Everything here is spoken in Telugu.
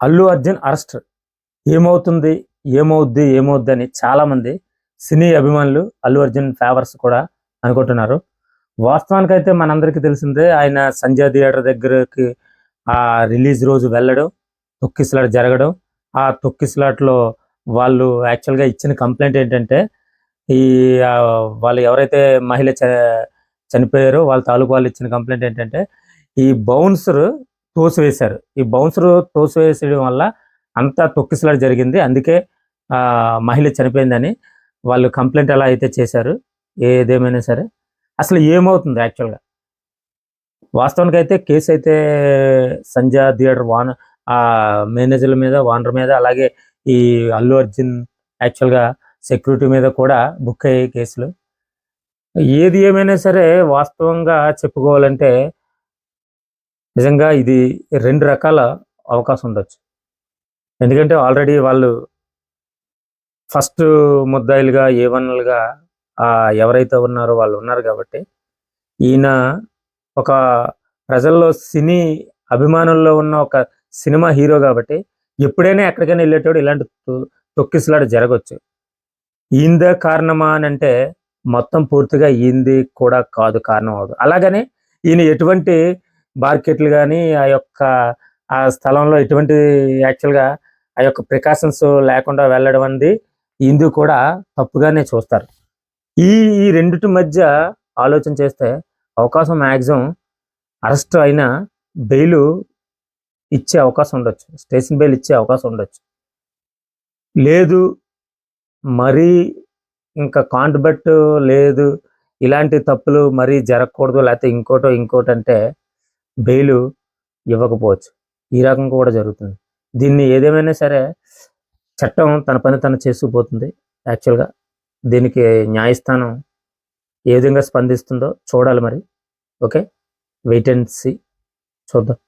అల్లు అర్జున్ అరెస్ట్. ఏమవుతుంది ఏమవుద్ది ఏమవుద్ది అని చాలా మంది సినీ అభిమానులు అల్లు అర్జున్ ఫేవర్స్ కూడా అనుకుంటున్నారు. వాస్తవానికి అయితే మనందరికీ తెలిసిందే ఆయన సంజయ్ థియేటర్ దగ్గరకి ఆ రిలీజ్ రోజు వెళ్ళడం తొక్కిసలాట జరగడం. ఆ తొక్కిసలాట్లో వాళ్ళు యాక్చువల్గా ఇచ్చిన కంప్లైంట్ ఏంటంటే ఈ వాళ్ళు ఎవరైతే మహిళ చ- చనిపోయారో వాళ్ళ తాలూకు వాళ్ళు ఇచ్చిన కంప్లైంట్ ఏంటంటే ఈ బౌన్సర్ తోసివేశారు. ఈ బౌన్సర్ తోసివేసేయడం వల్ల అంతా తొక్కిసలాట జరిగింది. అందుకే మహిళ చనిపోయిందని వాళ్ళు కంప్లైంట్ ఎలా అయితే చేశారు ఏదేమైనా సరే అసలు ఏమవుతుంది యాక్చువల్గా? వాస్తవానికి అయితే కేసు అయితే సంజయ్ థియేటర్ వాన్ ఆ మేనేజర్ల మీద వానర్ మీద అలాగే ఈ అల్లు అర్జున్ యాక్చువల్గా సెక్యూరిటీ మీద కూడా బుక్ అయ్యే కేసులు. ఏది ఏమైనా సరే వాస్తవంగా చెప్పుకోవాలంటే నిజంగా ఇది రెండు రకాల అవకాశం ఉండొచ్చు. ఎందుకంటే ఆల్రెడీ వాళ్ళు ఫస్ట్ ముద్దాయిలుగా ఏ వన్లుగా ఎవరైతే ఉన్నారో వాళ్ళు ఉన్నారు కాబట్టి ఈయన ఒక ప్రజల్లో సినీ అభిమానుల్లో ఉన్న ఒక సినిమా హీరో కాబట్టి ఎప్పుడైనా ఎక్కడికైనా వెళ్ళేటోడు ఇలాంటి తొ- తొక్కిసలాట జరగవచ్చు ఈందే కారణమా అని అంటే మొత్తం పూర్తిగా ఈంది కూడా కాదు కారణం అవదు అలాగనే ఈయన ఎటువంటి మార్కెట్లు కానీ ఆ యొక్క ఆ స్థలంలో ఎటువంటి యాక్చువల్గా ఆ యొక్క ప్రికాషన్స్ లేకుండా వెళ్ళడం అనేది ఇందు కూడా తప్పుగానే చూస్తారు. ఈ ఈ రెండిటి మధ్య ఆలోచన చేస్తే అవకాశం మ్యాక్సిమం అరెస్ట్ అయినా బెయిల్ ఇచ్చే అవకాశం ఉండొచ్చు. స్టేషన్ బెయిల్ ఇచ్చే అవకాశం ఉండొచ్చు. లేదు మరీ ఇంకా కాంట్రబెట్ లేదు ఇలాంటి తప్పులు మరీ జరగకూడదు లేకపోతే ఇంకోటో ఇంకోటి అంటే బెయిల్ ఇవ్వకపోవచ్చు. ఈ రకం కూడా జరుగుతుంది. దీన్ని ఏదేమైనా సరే చట్టం తన పని తను చేసుకుపోతుంది. యాక్చువల్గా దీనికి న్యాయస్థానం ఏ విధంగా స్పందిస్తుందో చూడాలి మరి. ఓకే? Wait and see. చూద్దాం.